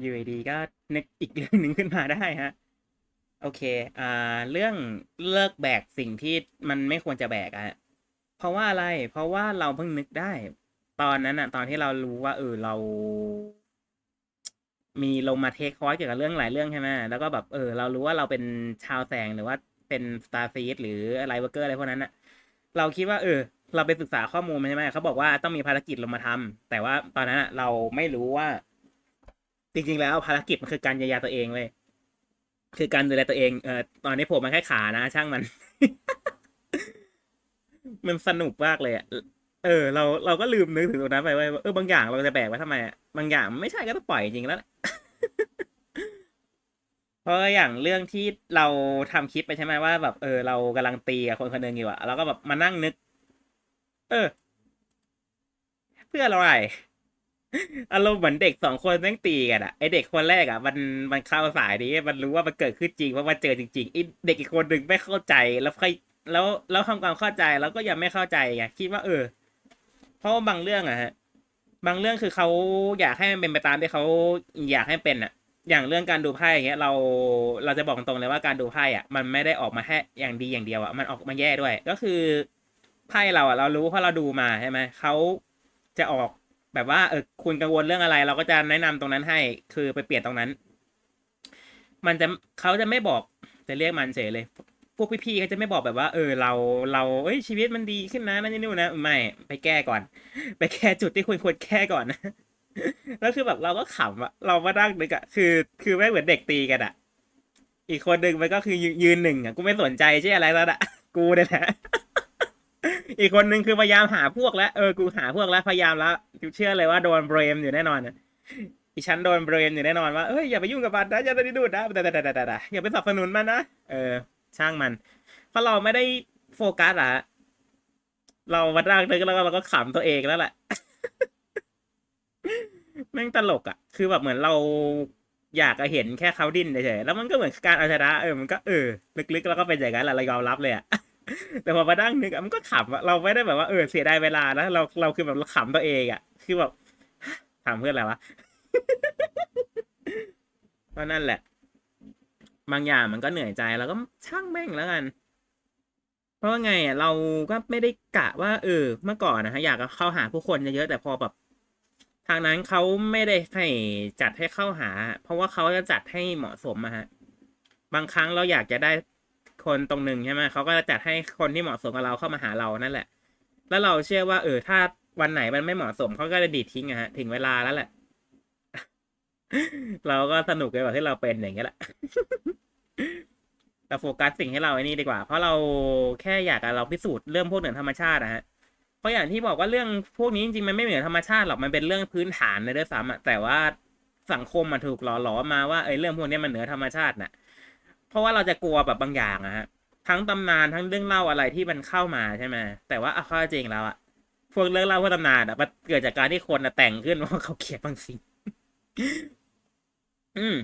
อยู่ดีๆก็นึกอีกเรื่องหนึ่งขึ้นมาได้ฮะ โอเค อ่า เรื่องเลิกแบกสิ่งที่มันไม่ควรจะแบกอะฮะเพราะว่าอะไร เพราะว่าเราเพิ่งนึกได้ ตอนนั้นอะตอนที่เรารู้ว่า เออเรา มีลงมาเทคคอร์สเกี่ยวกับเรื่องหลายเรื่องใช่ไหมแล้วก็แบบเออ เรารู้ว่าเราเป็นชาวแสงหรือว่าเป็นสตาร์ฟีดหรืออะไลเวอร์เกอร์อะไรพวกนั้นอะเราคิดว่า เออ เราไปศึกษาข้อมูลมาใช่ไหมเขาบอกว่าต้องมีภารกิจลงมาทำแต่ว่าตอนนั้นอะเราไม่รู้ว่า จริงๆแล้วภารกิจมันคือการเยียวยาตัวเองเลยคือการดูแลตัวเองเออตอนนี้ผมมันแค่ขานะ ช่างมัน มันสนุกมากเลยอะเออ เราเราก็ลืมนึกถึงตรงนั้นไปว่าเออบางอย่างเราจะแบกไว้ทำไมอะบางอย่างไม่ใช่ก็ต้องปล่อยจริงแล้วเพราะอย่างเรื่องที่เราทำคลิปไปใช่ไหมว่าแบบเออเรากำลังตีกับคนคนหนึ่งอยู่อะเราก็แบบมานั่งนึก เออ เพื่ออะไร อารมณ์เหมือนเด็กสองคนแม่งตีกันอะไอเด็กคนแรกอะมันมันเข้าสายนี้มันรู้ว่ามันเกิดขึ้นจริงเพราะมันเจอจริงๆไอเด็กอีกคนหนึ่งไม่เข้าใจแล้วค่อยแล้วแล้วทำความเข้าใจแล้วก็ยังไม่เข้าใจไงคิดว่า เออ เพราะว่าบางเรื่องอะฮะ บางเรื่องคือเขาอยากให้มันเป็นไปตามที่เขาอยากให้เป็นอะอย่างเรื่องการดูไพ่อย่างเงี้ย เราเราจะบอกตรงเลยว่าการดูไพ่อะมันไม่ได้ออกมาแค่อย่างดีอย่างเดียวอะมันออกมาแย่ด้วย ก็คือไพ่เราอะเรารู้เพราะเราดูมาใช่ไหมเขาจะออก แบบว่าเออคุณกังวลเรื่องอะไร เราก็จะแนะนำตรงนั้นให้ คือไปเปลี่ยนตรงนั้น มันจะเขาจะไม่บอกจะเรียกมันเฉยเลย พวกพี่ๆเขาจะไม่บอกแบบว่า เออ เราเราเอ้ยชีวิตมันดีขึ้นนะนั่นนี่นู่นนะไม่ไปแก้ก่อน ไปแก้จุดที่คุณควรแก้ก่อนนะแล้วคือแบบเราก็ขำอะเรามาดั้งนึกอะคือ คือไม่เหมือนเด็กตีกันอะอีกคนหนึ่งมันก็คือยืนหนึ่งอะกูไม่สนใจใช่อะไรแล้วอะกูเนี่ยแหละอีกคนหนึ่งคือพยายามหาพวกแล้วเออกูหาพวกแล้วพยายามแล้ว เชื่อเลยว่าโดนเบรมอยู่แน่นอนอีฉันโดนเบรมอยู่แน่นอนว่าเอ้ยอย่าไปยุ่งกับมันนะอย่าไปดูดนะแต่แต่แต่แต่อย่าไปสนับสนุนมันนะเออ ช่างมัน เพราะเราไม่ได้โฟกัสอะเรามาดั้งนึกแล้วเราก็ขำตัวเองแล้วแหละแม่งตลกอะคือแบบเหมือนเราอยากเห็นแค่เขาดิ้นเฉยๆแล้วมันก็เหมือนการเอาชนะเออมันก็เออลึกๆแล้วก็เป็นอย่างนั้นแหละเรายอมรับเลยอะ แต่พอมาดั้งนึกอะมันก็ขำอะเราไม่ได้แบบว่าเออเสียดายเวลานะเราเราคือแบบเราขำตัวเองอะคือแบบถามเพื่อนอะไรวะก็นั่นแหละ บางอย่างมันก็เหนื่อยใจแล้วก็ช่างแม่งแล้วกัน เพราะว่าไงอะเราก็ไม่ได้กะว่า เออ เมื่อก่อนนะฮะอยากเข้าหาผู้คนเยอะๆแต่พอแบบทางนั้นเขาไม่ได้ให้จัดให้เข้าหา เพราะว่าเขาจะจัดให้เหมาะสมอะฮะ บางครั้งเราอยากจะได้ คนตรงหนึ่งใช่ไหมเขาก็จะจัดให้คนที่เหมาะสมกับเราเข้ามาหาเรานั่นแหละ แล้วเราเชื่อว่าเออถ้าวันไหนมันไม่เหมาะสมเขาก็จะดีดทิ้งอะฮะถึงเวลาแล้วแหละ เราก็สนุกกับแบบที่เราเป็นอย่างเงี้ยแหละเราโฟกัสสิ่งให้เราไอ้นี่ดีกว่า เพราะเราแค่อยากเราพิสูจน์เรื่องพวกเหนือธรรมชาตินะฮะ เพราะอย่างที่บอกว่าเรื่องพวกนี้จริงๆมันไม่เหนือธรรมชาติหรอก มันเป็นเรื่องพื้นฐานเลยด้วยซ้ำอะแต่ว่าสังคมมันถูกหล่อหลอมาว่าเอ้ยเรื่องพวกนี้มันเหนือธรรมชาติน่ะ เพราะว่าเราจะกลัวแบบบางอย่างอะฮะทั้งตำนานทั้งเรื่องเล่าอะไรที่มันเข้ามาใช่ไหมแต่ว่าเอาเข้าจริงแล้วอะพวกเรื่องเล่าพวกตำนานอะมันเกิดจากการที่คนอะแต่งขึ้นว่าเขาเขียนบางสิ่งอืม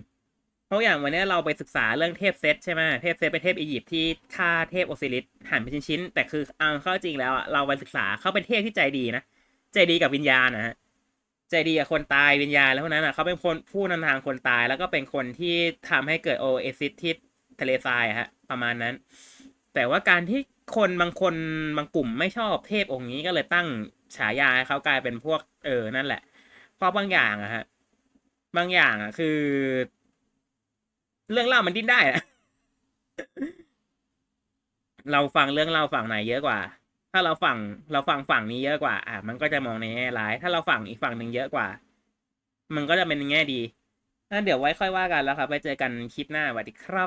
เพราะอย่างวันนี้เราไปศึกษาเรื่องเทพเซตใช่ไหมเทพเซตเป็นเทพอียิปต์ที่ฆ่าเทพโอซิริสหั่นเป็นชิ้นๆแต่คือเอาเข้าจริงแล้วอะเราไปศึกษาเขาเป็นเทพที่ใจดีนะใจดีกับวิญญาณนะฮะใจดีกับคนตายวิญญาณแล้วพวกนั้นอะเขาเป็นคนผู้นำทางคนตายแล้วก็เป็นคนที่ทำให้เกิดโอเอซิสที่ ทะเลทรายอะฮะ ประมาณนั้น แต่ว่าการที่คนบางคนบางกลุ่มไม่ชอบเทพองค์นี้ก็เลยตั้งฉายาให้เขากลายเป็นพวกเออนั่นแหละ เพราะบางอย่างอะฮะ บางอย่างอะคือ เรื่องเล่ามันดิ้นได้อะเราฟังเรื่องเล่าฝั่งไหนเยอะกว่า ถ้าเราฝั่งเราฟังฝั่งนี้เยอะกว่า อะ มันก็จะมองในแง่ร้าย ถ้าเราฝั่งอีกฝั่งหนึ่งเยอะกว่า มันก็จะเป็นในแง่ดีงั้นเดี๋ยวไว้ค่อยว่ากันแล้วครับ ไปเจอกันคลิปหน้าสวัสดีครับ